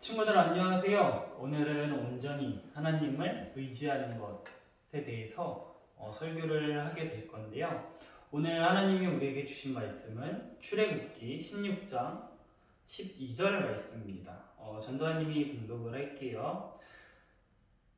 친구들 안녕하세요. 오늘은 온전히 하나님을 의지하는 것에 대해서 어, 설교를 하게 될 건데요. 오늘 하나님이 우리에게 주신 말씀은 출애굽기 16장 12절 말씀입니다. 어, 전도하님이 공독을 할게요.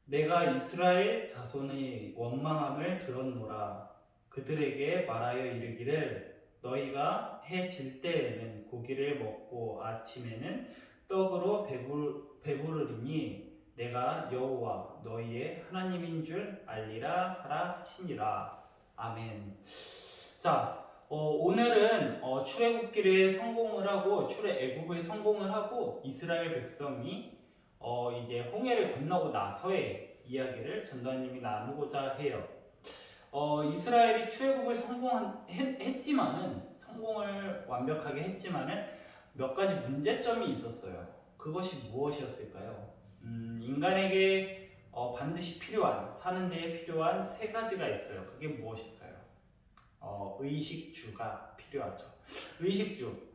내가 이스라엘 자손의 원망함을 들었노라. 그들에게 말하여 이르기를 너희가 해 질 때에는 고기를 먹고 아침에는 떡으로 배부, 배부르리니 내가 여호와 너희의 하나님인 줄 알리라 하라 하시니라. 아멘. 자, 어, 오늘은 어, 출애굽기를 성공을 하고 출애굽을 성공을 하고 이스라엘 백성이 어, 이제 홍해를 건너고 나서의 이야기를 전도사님이 나누고자 해요. 어, 이스라엘이 출애굽을 성공했지만은 성공을 완벽하게 했지만은 몇 가지 문제점이 있었어요. 그것이 무엇이었을까요? 음, 인간에게 어, 반드시 필요한 사는 데에 필요한 세 가지가 있어요. 그게 무엇일까요? 어, 의식주가 필요하죠. 의식주.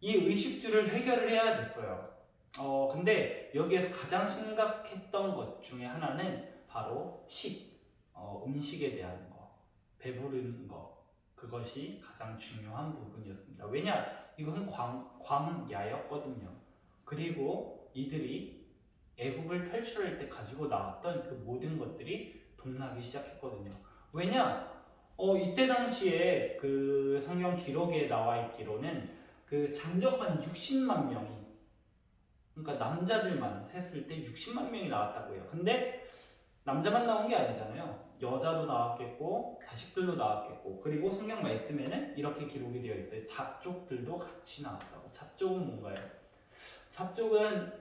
이 의식주를 해결을 해야 됐어요. 어, 근데 여기에서 가장 심각했던 것 중에 하나는 바로 식, 어, 음식에 대한 거, 배부르는 거, 그것이 가장 중요한 부분이었습니다. 왜냐? 이것은 광, 광야였거든요. 그리고 이들이 애굽을 탈출할 때 가지고 나왔던 그 모든 것들이 동나기 시작했거든요. 왜냐? 어, 이때 당시에 그 성경 기록에 나와 있기로는 그 장정만 60만 명이 그러니까 남자들만 셌을 때 60만 명이 나왔다고 해요. 근데 남자만 나온 게 아니잖아요. 여자도 나왔겠고 자식들도 나왔겠고 그리고 성경 말씀에는 이렇게 기록이 되어 있어요. 잡족들도 같이 나왔다고. 잡족은 뭔가요? 잡족은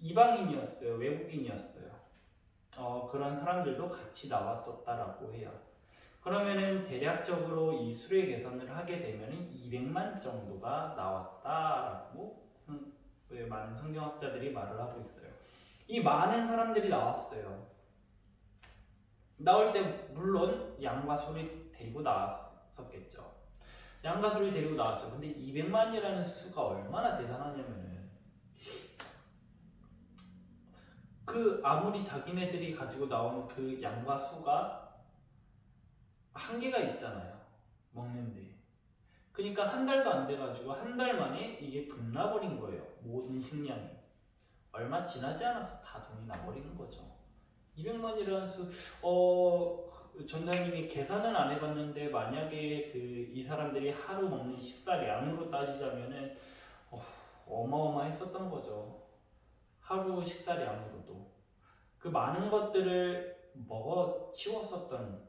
이방인이었어요. 외국인이었어요. 어, 그런 사람들도 같이 나왔었다라고 해요. 그러면은 대략적으로 이 수의 계산을 하게 되면 200만 정도가 나왔다라고 성- 왜 많은 성경학자들이 말을 하고 있어요. 이 많은 사람들이 나왔어요. 나올 때 물론 양과 소리 데리고 나왔었겠죠. 양과 소리 데리고 나왔어요. 근데 200만이라는 수가 얼마나 대단하냐면은 그 아무리 자기네들이 가지고 나오는 그 양과 소가 한계가 있잖아요. 먹는데. 그러니까 한 달도 안 돼가지고 한 달 만에 이게 돈 나버린 거예요. 모든 식량이. 얼마 지나지 않아서 다 돈이 나버리는 거죠. 200만이라는 수, 어, 그 전장님이 계산은 안 해봤는데 만약에 그 이 사람들이 하루 먹는 식사량으로 따지자면은 어, 어마어마했었던 거죠. 하루 식사량으로도 그 많은 것들을 먹어 치웠었던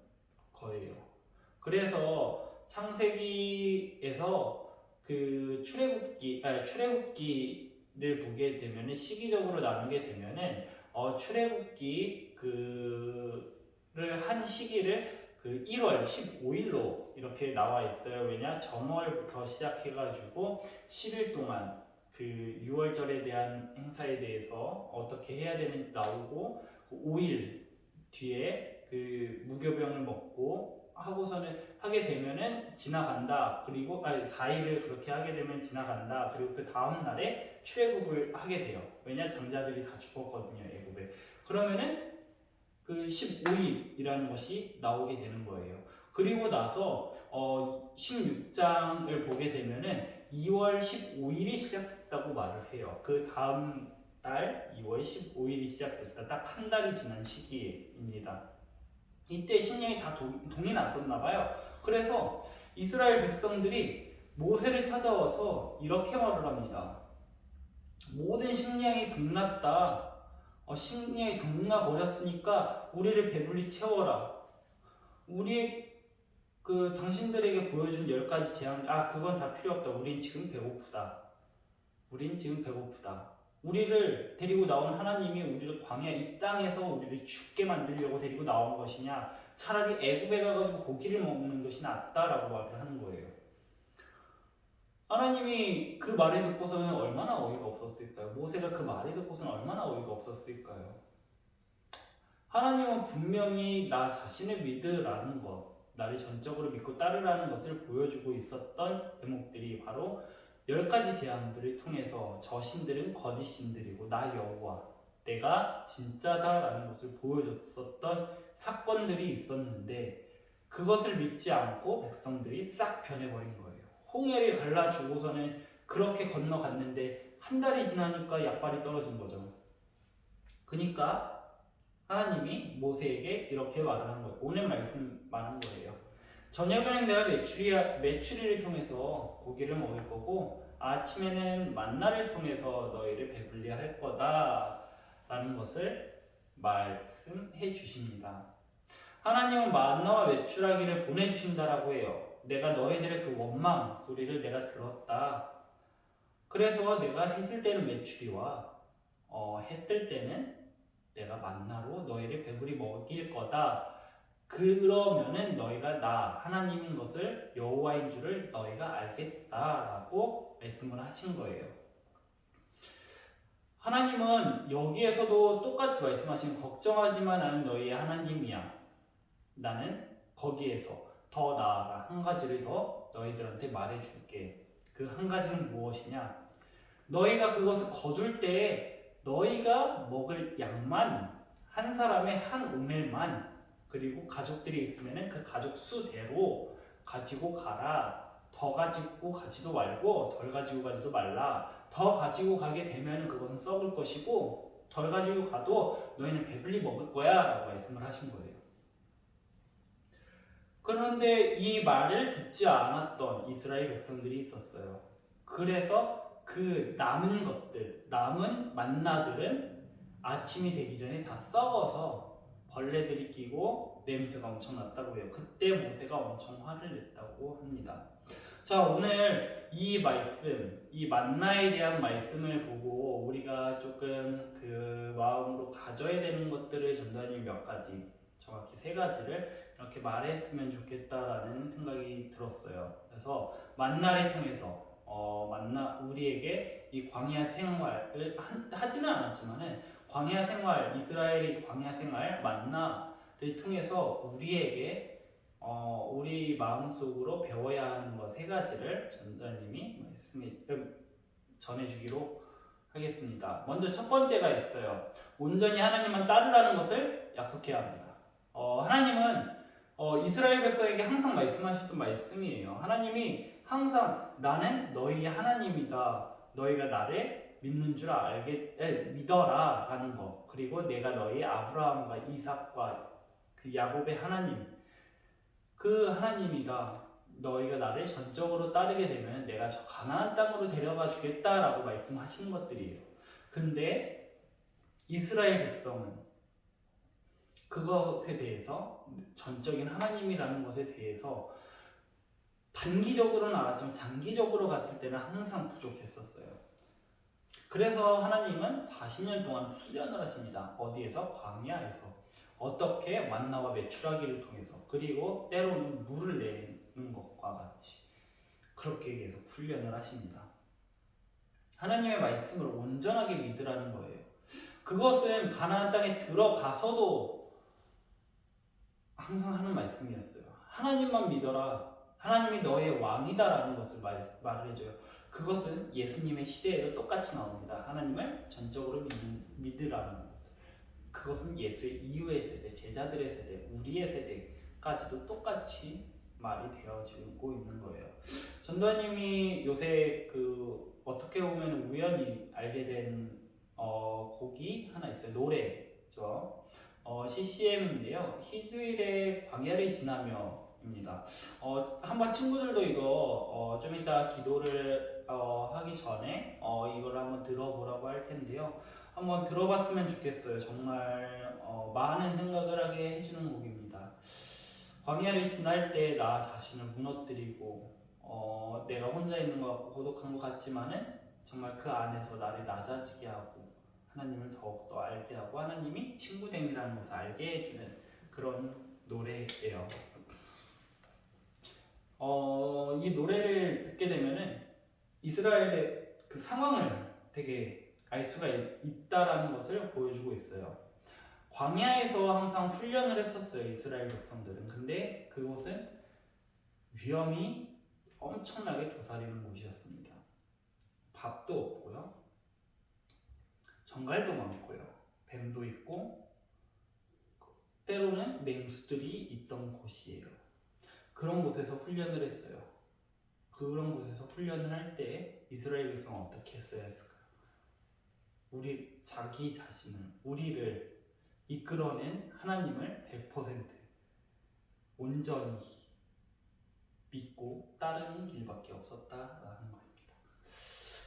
거예요. 그래서 창세기에서 그 출애굽기, 아니, 출애굽기를 보게 되면은 시기적으로 나누게 되면은 어, 출애굽기 그를 한 시기를 그 1월 15일로 이렇게 나와 있어요. 왜냐 정월부터 시작해가지고 10일 동안 그 6월절에 대한 행사에 대해서 어떻게 해야 되는지 나오고 5일 뒤에 그 무교병을 먹고 하고서는 하게 되면은 지나간다. 그리고 아니 4일을 그렇게 하게 되면 지나간다. 그리고 그 다음 날에 출애굽을 하게 돼요. 왜냐 장자들이 다 죽었거든요. 애굽에. 그러면은 그 15일이라는 것이 나오게 되는 거예요. 그리고 나서 어 16장을 보게 되면은 2월 15일이 시작됐다고 말을 해요. 그 다음 달 2월 15일이 시작됐다. 딱 한 달이 지난 시기입니다. 이때 식량이 다 동, 동이 났었나 봐요. 그래서 이스라엘 백성들이 모세를 찾아와서 이렇게 말을 합니다. 모든 식량이 동났다. 어, 식량이 동나 버렸으니까 우리를 배불리 채워라. 우리 그 당신들에게 보여준 열 가지 재앙 아 그건 다 필요 없다. 우린 지금 배고프다. 우린 지금 배고프다. 우리를 데리고 나온 하나님이 우리를 광야 이 땅에서 우리를 죽게 만들려고 데리고 나온 것이냐 차라리 애굽에 가가지고 고기를 먹는 것이 낫다라고 말을 하는 거예요. 하나님이 그 말을 듣고서는 얼마나 어이가 없었을까요? 모세가 그 말을 듣고서는 얼마나 어이가 없었을까요? 하나님은 분명히 나 자신을 믿으라는 것, 나를 전적으로 믿고 따르라는 것을 보여주고 있었던 대목들이 바로 열 가지 재앙들을 통해서 저 신들은 거짓 신들이고 나 여호와 내가 진짜다라는 것을 보여줬었던 사건들이 있었는데 그것을 믿지 않고 백성들이 싹 변해버린 거예요. 홍해를 갈라주고서는 그렇게 건너갔는데 한 달이 지나니까 약발이 떨어진 거죠. 그러니까 하나님이 모세에게 이렇게 말을 한 거예요. 오늘 말씀 말한 거예요. 저녁에는 내가 메추리, 메추리를 통해서 고기를 먹을 거고 아침에는 만나를 통해서 너희를 배불리 할 거다 라는 것을 말씀해 주십니다. 하나님은 만나와 메추라기를 보내주신다라고 해요. 내가 너희들의 그 원망 소리를 내가 들었다. 그래서 내가 해질 때는 메추리와 어, 해뜰 때는 내가 만나로 너희를 배불리 먹일 거다. 그러면은 너희가 나 하나님인 것을 여호와인 줄을 너희가 알겠다라고 말씀을 하신 거예요. 하나님은 여기에서도 똑같이 말씀하신 걱정하지만 나는 너희의 하나님이야. 나는 거기에서 더 나아가 한 가지를 더 너희들한테 말해줄게. 그 한 가지는 무엇이냐? 너희가 그것을 거둘 때에 너희가 먹을 양만 한 사람의 한 오멜만 그리고 가족들이 있으면은 그 가족 수대로 가지고 가라. 더 가지고 가지도 말고 덜 가지고 가지도 말라. 더 가지고 가게 되면은 그것은 썩을 것이고 덜 가지고 가도 너희는 배불리 먹을 거야 라고 말씀을 하신 거예요. 그런데 이 말을 듣지 않았던 이스라엘 백성들이 있었어요. 그래서 그 남은 것들, 남은 만나들은 아침이 되기 전에 다 썩어서 벌레들이 끼고 냄새가 엄청 났다고 해요. 그때 모세가 엄청 화를 냈다고 합니다. 자, 오늘 이 말씀, 이 만나에 대한 말씀을 보고 우리가 조금 그 마음으로 가져야 되는 것들을 전도하님 몇 가지, 정확히 세 가지를 이렇게 말했으면 좋겠다라는 생각이 들었어요. 그래서 만나를 통해서 어, 만나 우리에게 이 광야 생활을 하, 지는 않았지만은 광야 생활 이스라엘의 광야 생활 만나를 통해서 우리에게 어, 우리 마음속으로 배워야 하는 것 세 가지를 전도님이 말씀해 전해주기로 하겠습니다. 먼저 첫 번째가 있어요. 온전히 하나님만 따르라는 것을 약속해야 합니다. 어, 하나님은 어, 이스라엘 백성에게 항상 말씀하셨던 말씀이에요. 하나님이 항상 나는 너희의 하나님이다. 너희가 나를 믿는 줄 알게 에, 믿어라 라는 거. 그리고 내가 너희 아브라함과 이삭과 그 야곱의 하나님 그 하나님이다. 너희가 나를 전적으로 따르게 되면 내가 저 가나안 땅으로 데려가 주겠다라고 말씀하시는 것들이에요. 근데 이스라엘 백성은 그것에 대해서 전적인 하나님이라는 것에 대해서 단기적으로는 알았지만 장기적으로 갔을 때는 항상 부족했었어요. 그래서 하나님은 40년 동안 훈련을 하십니다. 어디에서? 광야에서. 어떻게 만나와 메추라기를 통해서 그리고 때로는 물을 내는 것과 같이 그렇게 계속 훈련을 하십니다. 하나님의 말씀을 온전하게 믿으라는 거예요. 그것은 가나안 땅에 들어가서도 항상 하는 말씀이었어요. 하나님만 믿어라. 하나님이 너의 왕이다라는 것을 말, 말을 해줘요. 그것은 예수님의 시대에도 똑같이 나옵니다. 하나님을 전적으로 믿, 믿으라는 것을. 그것은 예수의 이후의 세대, 제자들의 세대, 우리의 세대까지도 똑같이 말이 되어지고 있는 거예요. 전도님이 요새 그 어떻게 보면 우연히 알게 된 어, 곡이 하나 있어요. 노래죠. 어, CCM인데요. 희주일의 광야를 지나며입니다. 어, 한번 친구들도 이거 어, 좀 이따 기도를 어, 하기 전에 어, 이걸 한번 들어보라고 할 텐데요. 한번 들어봤으면 좋겠어요. 정말 어, 많은 생각을 하게 해주는 곡입니다. 광야를 지날 때 나 자신을 무너뜨리고 어, 내가 혼자 있는 것 같고 고독한 것 같지만은 정말 그 안에서 나를 낮아지게 하고 하나님을 더욱더 알게 하고 하나님이 친구됨이라는 것을 알게 해주는 그런 노래예요. 어, 이 노래를 듣게 되면은 이스라엘의 그 상황을 되게 알 수가 있, 다라는 것을 보여주고 있어요. 광야에서 항상 훈련을 했었어요 이스라엘 백성들은. 근데 그곳은 위험이 엄청나게 도사리는 곳이었습니다. 밥도 없고요. 정갈도 많고요. 뱀도 있고 때로는 맹수들이 있던 곳이에요. 그런 곳에서 훈련을 했어요. 그런 곳에서 훈련을 할 때 이스라엘 백성은 어떻게 했어야 했을까요? 우리 자기 자신을 우리를 이끌어낸 하나님을 100% 온전히 믿고 따르는 길밖에 없었다라는 겁니다.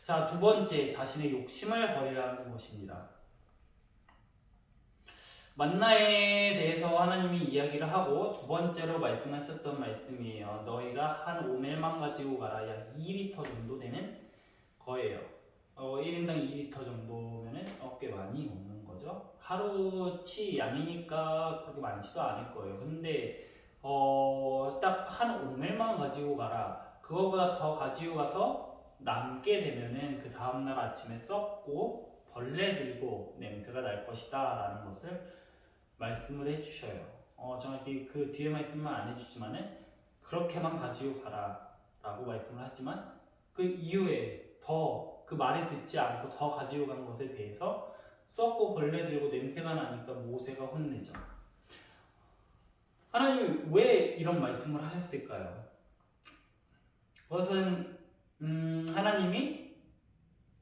자, 두 번째 자신의 욕심을 버리라는 것입니다. 만나에 대해서 하나님이 이야기를 하고 두 번째로 말씀하셨던 말씀이에요. 너희가 한 오멜만 가지고 가라. 약 2리터 정도 되는 거예요. 어, 1인당 2리터 정도면은 어, 꽤 많이 먹는 거죠. 하루치 양이니까 그렇게 많지도 않을 거예요. 근데 어, 딱 한 오멜만 가지고 가라. 그거보다 더 가지고 가서 남게 되면은 그 다음날 아침에 썩고 벌레 들고 냄새가 날 것이다 라는 것을 말씀을 해주셔요. 어, 정확히 그 뒤에 말씀만 안 해주지만은 그렇게만 가지고 가라 라고 말씀을 하지만 그 이후에 더 그 말을 듣지 않고 더 가지고 간 것에 대해서 썩고 벌레 들고 냄새가 나니까 모세가 혼내죠. 하나님 왜 이런 말씀을 하셨을까요? 그것은 음, 하나님이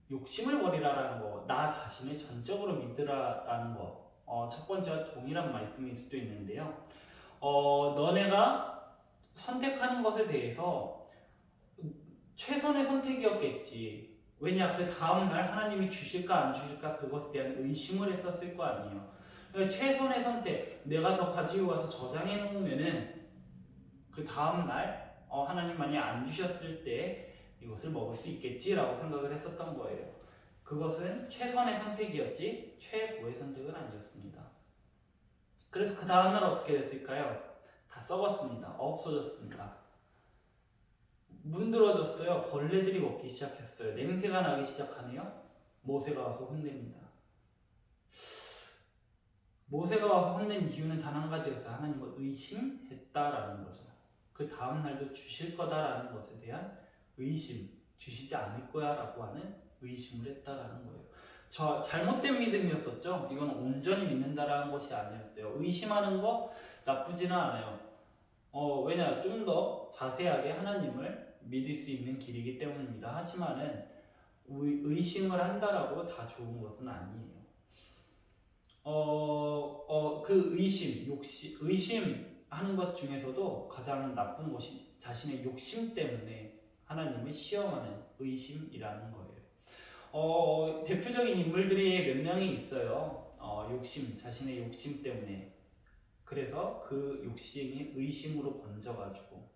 욕심을 버리라라는 거, 나 자신을 전적으로 믿으라라는 거, 어, 첫 번째와 동일한 말씀일 수도 있는데요. 어, 너네가 선택하는 것에 대해서 최선의 선택이었겠지. 왜냐, 그 다음날 하나님이 주실까 안 주실까 그것에 대한 의심을 했었을 거 아니에요. 최선의 선택, 내가 더 가지고 가서 저장해 놓으면은 그 다음날 어, 하나님만이 안 주셨을 때 이것을 먹을 수 있겠지라고 생각을 했었던 거예요. 그것은 최선의 선택이었지 최고의 선택은 아니었습니다. 그래서 그 다음날 어떻게 됐을까요? 다 썩었습니다. 없어졌습니다. 문드러졌어요. 벌레들이 먹기 시작했어요. 냄새가 나기 시작하네요. 모세가 와서 혼냅니다. 모세가 와서 혼낸 이유는 단 한 가지였어요. 하나님을 의심했다라는 거죠. 그 다음 날도 주실 거다라는 것에 대한 의심, 주시지 않을 거야라고 하는 의심을 했다라는 거예요. 저 잘못된 믿음이었었죠. 이건 온전히 믿는다라는 것이 아니었어요. 의심하는 거 나쁘지는 않아요. 어, 왜냐 좀 더 자세하게 하나님을 믿을 수 있는 길이기 때문입니다. 하지만은 의, 의심을 한다라고 다 좋은 것은 아니에요. 어, 어, 그 의심, 욕심, 의심하는 것 중에서도 가장 나쁜 것이 자신의 욕심 때문에 하나님을 시험하는 의심이라는 거예요. 어, 대표적인 인물들이 몇 명이 있어요. 어, 욕심, 자신의 욕심 때문에. 그래서 그 욕심이 의심으로 번져가지고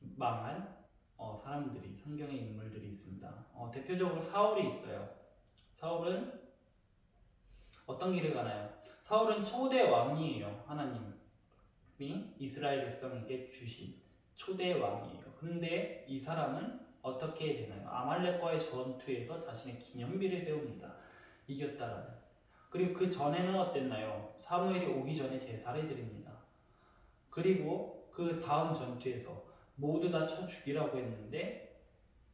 망한 어, 사람들이 성경의 인물들이 있습니다. 어, 대표적으로 사울이 있어요. 사울은 어떤 길을 가나요? 사울은 초대 왕이에요. 하나님이 이스라엘 백성에게 주신 초대 왕이에요. 근데 이 사람은 어떻게 되나요? 아말렉과의 전투에서 자신의 기념비를 세웁니다. 이겼다라는. 그리고 그 전에는 어땠나요? 사무엘이 오기 전에 제사를 드립니다. 그리고 그 다음 전투에서 모두 다 쳐 죽이라고 했는데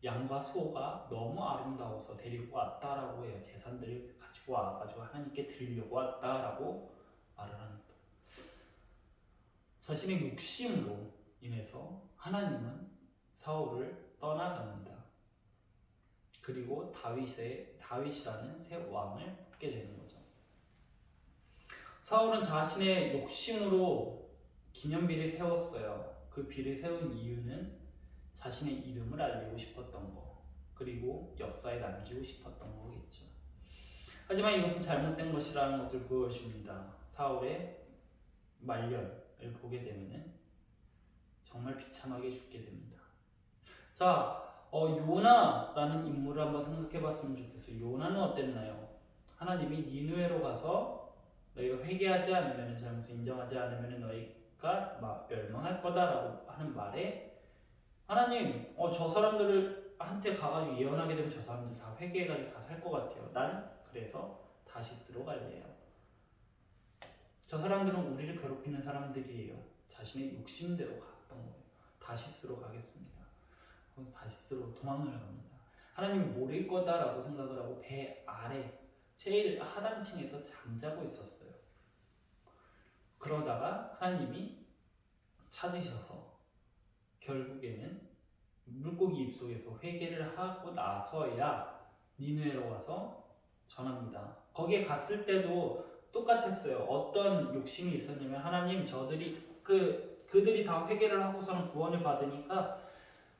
양과 소가 너무 아름다워서 데리고 왔다라고 해요. 재산들을 가지고 와가지고 하나님께 드리려고 왔다라고 말을 합니다. 자신의 욕심으로 인해서 하나님은 사울을 떠나갑니다. 그리고 다윗의 다윗이라는 새 왕을 뽑게 되는 거죠. 사울은 자신의 욕심으로 기념비를 세웠어요. 그 비를 세운 이유는 자신의 이름을 알리고 싶었던 거, 그리고 역사에 남기고 싶었던 거겠죠. 하지만 이것은 잘못된 것이라는 것을 보여줍니다. 사울의 말년을 보게 되면은 정말 비참하게 죽게 됩니다. 자, 어, 요나라는 인물을 한번 생각해봤으면 좋겠어요. 요나는 어땠나요? 하나님이 니누에로 가서 너희가 회개하지 않으면 잘못을 인정하지 않으면 너희가 막 멸망할 거다라고 하는 말에 하나님, 어, 저 사람들을 한테 가가지고 예언하게 되면 저 사람들 다 회개해가지고 다 살 것 같아요. 난 그래서 다시스로 갈래요. 저 사람들은 우리를 괴롭히는 사람들이에요. 자신의 욕심대로 갔던 거예요. 다시스로 가겠습니다. 다시스로 도망을 갑니다. 하나님이 모를 거다라고 생각을 하고 배 아래 제일 하단층에서 잠자고 있었어요. 그러다가 하나님이 찾으셔서 결국에는 물고기 입속에서 회개를 하고 나서야 니누에로 가서 전합니다. 거기에 갔을 때도 똑같았어요. 어떤 욕심이 있었냐면 하나님 저들이 그 그들이 다 회개를 하고서는 구원을 받으니까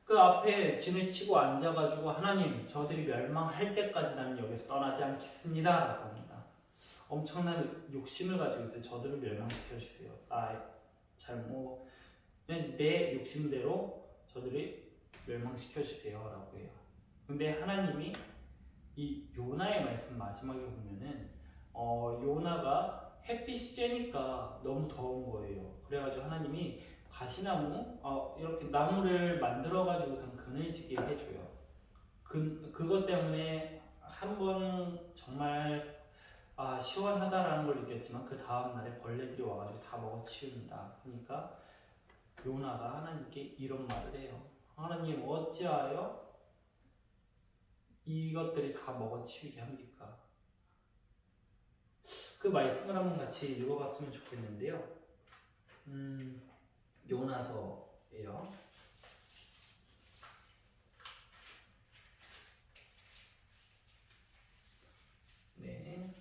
그 앞에 진을 치고 앉아가지고 하나님 저들이 멸망할 때까지 나는 여기서 떠나지 않겠습니다 라고 합니다. 엄청난 욕심을 가지고 있어요. 저들을 멸망시켜 주세요. 아 잘못 내 욕심대로 저들이 멸망시켜 주세요 라고 해요. 근데 하나님이 이 요나의 말씀 마지막에 보면은 어, 요나가 햇빛이 쬐니까 너무 더운 거예요. 그래가지고 하나님이 가시나무 어, 이렇게 나무를 만들어 가지고선 그늘 지게 해줘요. 그 그것 때문에 한 번 정말 아 시원하다라는 걸 느꼈지만 그 다음 날에 벌레들이 와가지고 다 먹어치웁니다. 그러니까 요나가 하나님께 이런 말을 해요. 하나님 어찌하여 이것들이 다 먹어치우게 합니까? 그 말씀을 한번 같이 읽어봤으면 좋겠는데요. 음, 요나서예요. 네.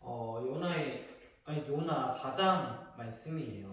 어, 요나의 아니 요나 4장 말씀이에요.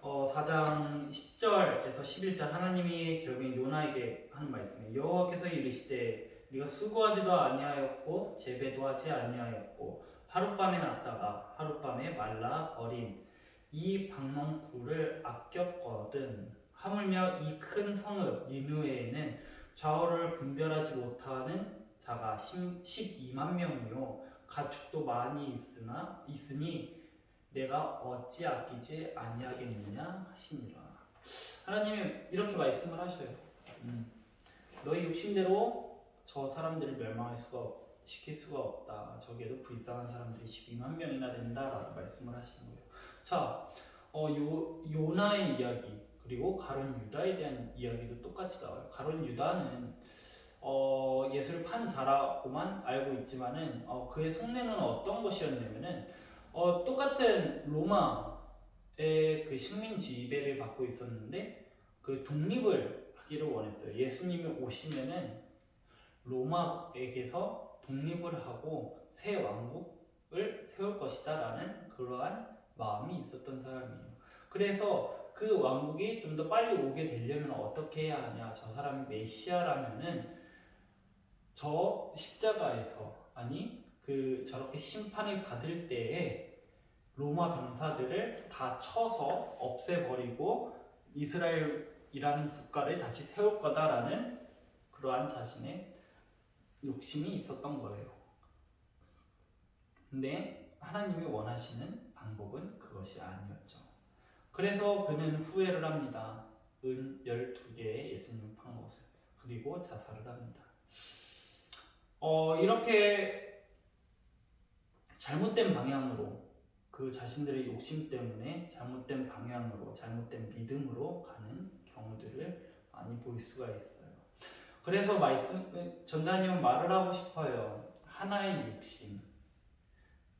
어, 4장 10절에서 11절 하나님이 결국엔 요나에게 하는 말씀이에요. 여호와께서 이르시되 네가 수고하지도 아니하였고 재배도 하지 아니하였고 하룻밤에 났다가 하룻밤에 말라 버린 이 박농굴을 아꼈거든 하물며 이 큰 성읍 니누에는 좌우를 분별하지 못하는 자가 12만 명이요 가축도 많이 있으나 있으니 내가 어찌 아끼지 아니하겠느냐 하시니라. 하나님이 이렇게 말씀을 하셔요. 음, 너희 욕심대로 저 사람들을 멸망할 수가 없, 시킬 수가 없다. 저기에도 불쌍한 사람들이 12만 명이나 된다라고 말씀을 하시는 거예요. 자, 어, 요 요나의 이야기 그리고 가론 유다에 대한 이야기도 똑같이 나와요. 가론 유다는 어, 예수를 판 자라고만 알고 있지만은 어, 그의 속내는 어떤 것이었냐면은 어, 똑같은 로마의 그 식민 지 배를 받고 있었는데 그 독립을 하기를 원했어요. 예수님이 오시면은 로마에게서 독립을 하고 새 왕국을 세울 것이다라는 그러한 마음이 있었던 사람이에요. 그래서 그 왕국이 좀 더 빨리 오게 되려면 어떻게 해야 하냐? 저 사람이 메시아라면은 저 십자가에서 아니 그 저렇게 심판을 받을 때에 로마 병사들을 다 쳐서 없애버리고 이스라엘이라는 국가를 다시 세울 거다라는 그러한 자신의 욕심이 있었던 거예요. 근데 하나님이 원하시는 방법은 그것이 아니었죠. 그래서 그는 후회를 합니다. 은 12개의 예수님 판 것을. 그리고 자살을 합니다. 어, 이렇게 잘못된 방향으로 그 자신들의 욕심 때문에 잘못된 방향으로 잘못된 믿음으로 가는 경우들을 많이 볼 수가 있어요. 그래서 말씀 전자님은 말을 하고 싶어요. 하나의 욕심,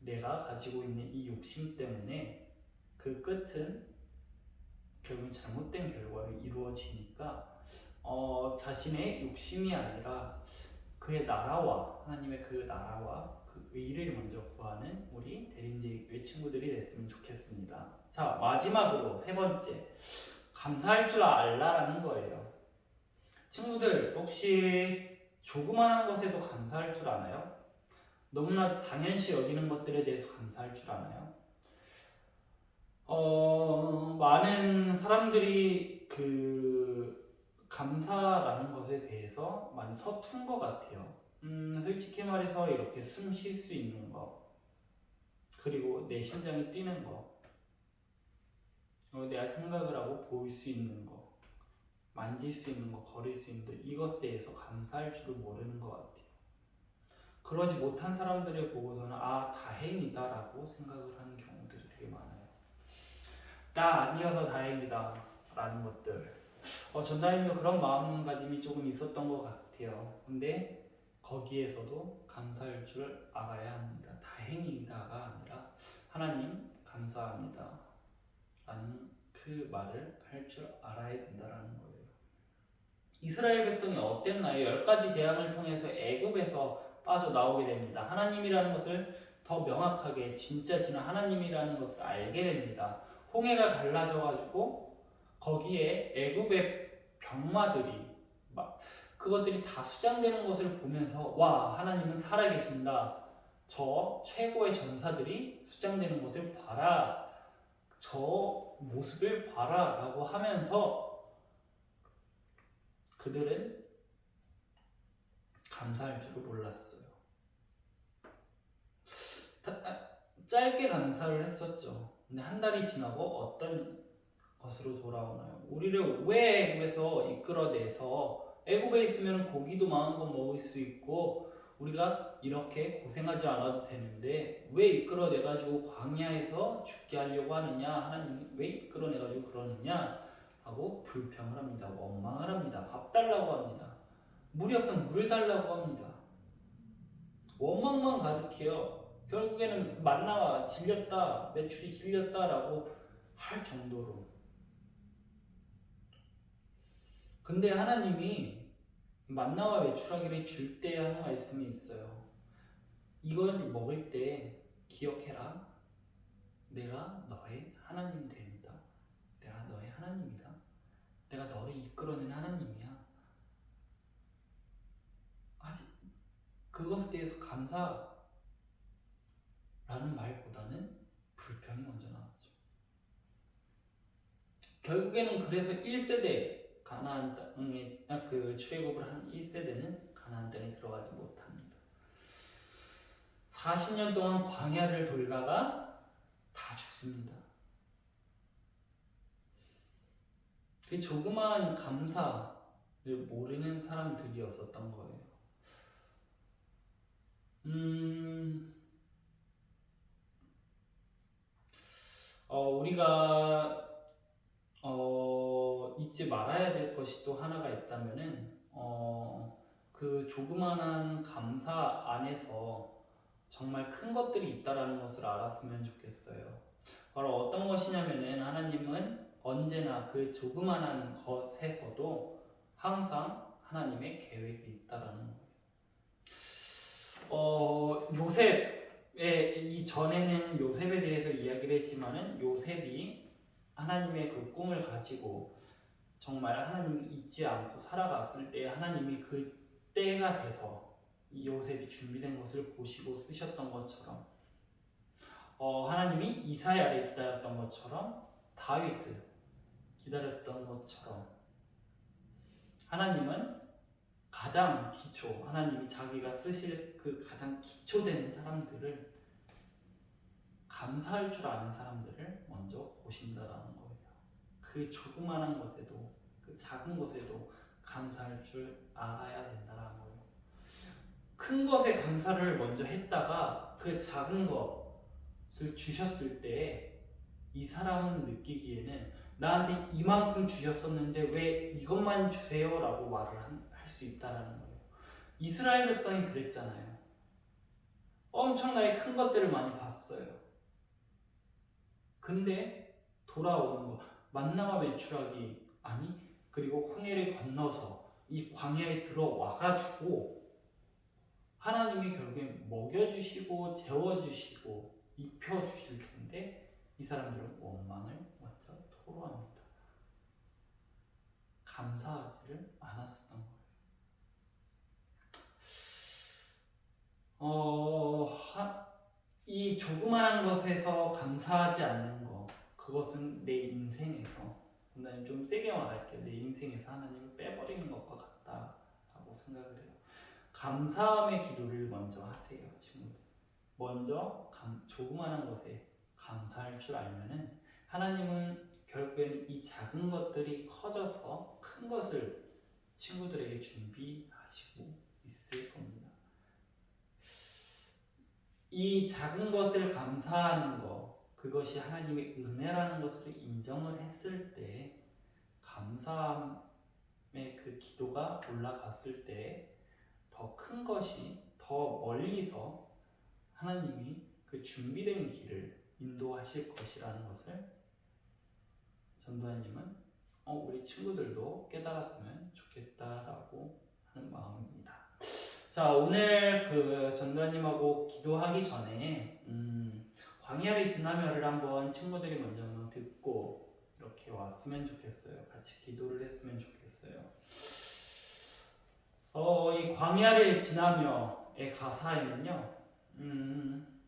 내가 가지고 있는 이 욕심 때문에 그 끝은 결국 잘못된 결과로 이루어지니까 어, 자신의 욕심이 아니라 그의 나라와 하나님의 그 나라와 그 의를 먼저 구하는 우리 대림제의 친구들이 됐으면 좋겠습니다. 자 마지막으로 세 번째 감사할 줄 알라라는 거예요. 친구들 혹시 조그마한 것에도 감사할 줄 아나요? 너무나 당연시 여기는 것들에 대해서 감사할 줄 아나요? 어, 많은 사람들이 그 감사라는 것에 대해서 많이 서툰 것 같아요. 음, 솔직히 말해서 이렇게 숨 쉴 수 있는 거, 그리고 내 심장이 뛰는 거, 어, 생각을 하고 볼수 있는 거, 만질 수 있는 거, 걸을 수 있는 것, 이것에 대해서 감사할 줄을 모르는 것 같아요. 그러지 못한 사람들을 보고서는 아, 다행이다라고 생각을 하는 경우들이 되게 많아요. 나 아니어서 다행이다. 라는 것들. 어, 전다님도 그런 마음가짐이 조금 있었던 것 같아요. 근데 거기에서도 감사할 줄 알아야 합니다. 다행이다가 아니라 하나님 감사합니다. 라는 그 말을 할 줄 알아야 된다라는 거예요. 이스라엘 백성이 어땠나요? 열 가지 재앙을 통해서 애굽에서 빠져나오게 됩니다. 하나님이라는 것을 더 명확하게 진짜 진짜 하나님이라는 것을 알게 됩니다. 홍해가 갈라져 가지고 거기에 애굽의 병마들이 막 그것들이 다 수장되는 것을 보면서 와 하나님은 살아계신다. 저 최고의 전사들이 수장되는 것을 봐라. 저 모습을 봐라라고 하면서 그들은 감사할 줄을 몰랐어요. 다- 아, 짧게 감사를 했었죠. 근데 한 달이 지나고 어떤 것으로 돌아오나요? 우리를 왜 애굽에서 이끌어내서 애굽에 있으면 고기도 마음껏 먹을 수 있고 우리가 이렇게 고생하지 않아도 되는데 왜 이끌어내가지고 광야에서 죽게 하려고 하느냐 하나님이 왜 이끌어내가지고 그러느냐 하고 불평을 합니다 원망을 합니다 밥 달라고 합니다 물이 없으면 물 달라고 합니다 원망만 가득해요 결국에는 만나와 질렸다 매출이 질렸다라고 할 정도로 근데 하나님이 만나와 외출하기를 줄때 하는 말씀이 있어요. 이걸 먹을 때 기억해라. 내가 너의 하나님 됩니다. 내가 너의 하나님이다. 내가 너를 이끌어낸 하나님이야. 아직 그것에 대해서 감사라는 말보다는 불평이 먼저 나왔죠. 결국에는 그래서 1세대 가나안 땅에 아, 그 출애굽을 한 1세대는 가나안 땅에 들어가지 못합니다. 40년 동안 광야를 돌다가 다 죽습니다. 그 조그마한 감사를 모르는 사람들이었었던 거예요. 음, 어, 우리가 어, 잊지 말아야 될 것이 또 하나가 있다면은 어, 그 조그만한 감사 안에서 정말 큰 것들이 있다라는 것을 알았으면 좋겠어요. 바로 어떤 것이냐면은 하나님은 언제나 그 조그만한 것에서도 항상 하나님의 계획이 있다라는 거예요. 어, 요셉의 이 전에는 요셉에 대해서 이야기를 했지만은 요셉이 하나님의 그 꿈을 가지고 정말 하나님을 잊지 않고 살아갔을 때 하나님이 그 때가 돼서 이 요셉이 준비된 것을 보시고 쓰셨던 것처럼 어, 하나님이 이사야를 기다렸던 것처럼 다윗을 기다렸던 것처럼 하나님은 가장 기초 하나님이 자기가 쓰실 그 가장 기초되는 사람들을 감사할 줄 아는 사람들을 먼저 보신다라는 거예요. 그 조그만한 것에도 그 작은 것에도 감사할 줄 알아야 된다라는 거예요. 큰 것에 감사를 먼저 했다가 그 작은 것을 주셨을 때 이 사람은 느끼기에는 나한테 이만큼 주셨었는데 왜 이것만 주세요 라고 말을 할 수 있다라는 거예요. 이스라엘 백성이 그랬잖아요. 엄청나게 큰 것들을 많이 봤어요. 근데 돌아오는 거 만나와 외출하기 아니 그리고 홍해를 건너서 이 광야에 들어와 가지고 하나님이 결국엔 먹여주시고 재워주시고 입혀주실 텐데 이 사람들은 원망을 토로합니다. 감사하지를 않았었던 거예요. 어, 하, 이 조그마한 것에서 감사하지 않는 것, 그것은 내 인생에서, 오늘 좀 세게 말할게요. 내 인생에서 하나님을 빼버리는 것과 같다라고 생각을 해요. 감사함의 기도를 먼저 하세요, 친구들. 먼저 감, 조그마한 것에 감사할 줄 알면은 하나님은 결국에는 이 작은 것들이 커져서 큰 것을 친구들에게 준비하시고 있을 겁니다. 이 작은 것을 감사하는 것, 그것이 하나님의 은혜라는 것을 인정을 했을 때 감사함의 그 기도가 올라갔을 때 더 큰 것이 더 멀리서 하나님이 그 준비된 길을 인도하실 것이라는 것을 전도사님은 어, 우리 친구들도 깨달았으면 좋겠다라고 하는 마음입니다. 자 오늘 그 전도사님하고 기도하기 전에 음, 광야를 지나며를 한번 친구들이 먼저 한번 듣고 이렇게 왔으면 좋겠어요. 같이 기도를 했으면 좋겠어요. 어, 이 광야를 지나며의 가사에는요, 음,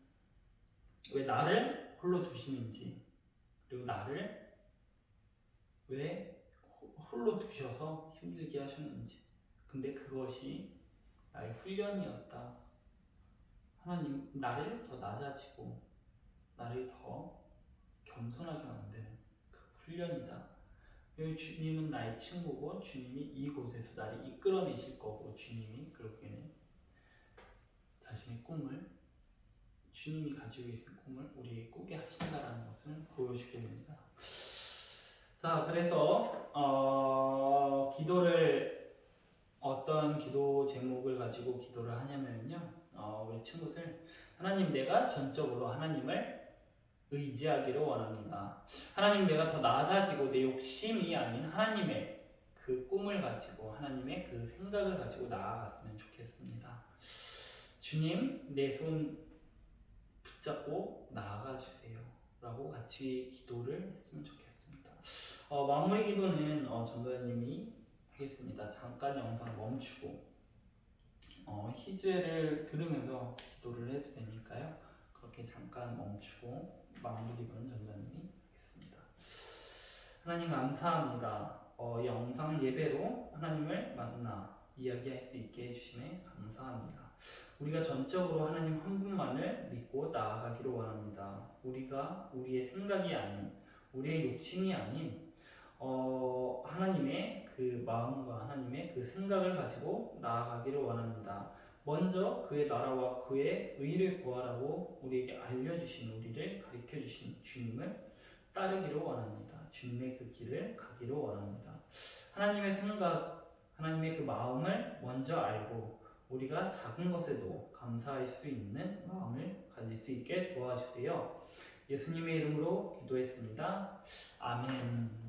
왜 나를 홀로 두시는지, 그리고 나를 왜 호- 홀로 두셔서 힘들게 하셨는지, 근데 그것이 나의 훈련이었다. 하나님, 나를 더 낮아지고, 나를 더 겸손하게 만드는 그 훈련이다. 주님은 나의 친구고 주님이 이곳에서 나를 이끌어내실 거고 주님이 그렇게는 자신의 꿈을 주님이 가지고 계신 꿈을 우리에게 꾸게 하신다라는 것을 보여주게 됩니다. 자, 그래서 어, 기도를 어떤 기도 제목을 가지고 기도를 하냐면요, 어, 우리 친구들 하나님 내가 전적으로 하나님을 의지하기를 원합니다. 하나님 내가 더 낮아지고 내 욕심이 아닌 하나님의 그 꿈을 가지고 하나님의 그 생각을 가지고 나아갔으면 좋겠습니다. 주님 내 손 붙잡고 나아가 주세요. 라고 같이 기도를 했으면 좋겠습니다. 어, 마무리 기도는 어, 전도사님이 하겠습니다. 잠깐 영상 멈추고 어, 희주애를 들으면서 기도를 해도 되니까요. 그렇게 잠깐 멈추고 마무리 기도는 전도사님이 하겠습니다. 하나님 감사합니다. 어, 영상 예배로 하나님을 만나 이야기할 수 있게 해주심에 감사합니다. 우리가 전적으로 하나님 한 분만을 믿고 나아가기를 원합니다. 우리가 우리의 생각이 아닌 우리의 욕심이 아닌 어, 하나님의 그 마음과 하나님의 그 생각을 가지고 나아가기를 원합니다. 먼저 그의 나라와 그의 의를 구하라고 우리에게 알려주신 우리를 가르쳐 주신 주님을 따르기를 원합니다. 주님의 그 길을 가기를 원합니다. 하나님의 생각, 하나님의 그 마음을 먼저 알고 우리가 작은 것에도 감사할 수 있는 마음을 가질 수 있게 도와주세요. 예수님의 이름으로 기도했습니다. 아멘.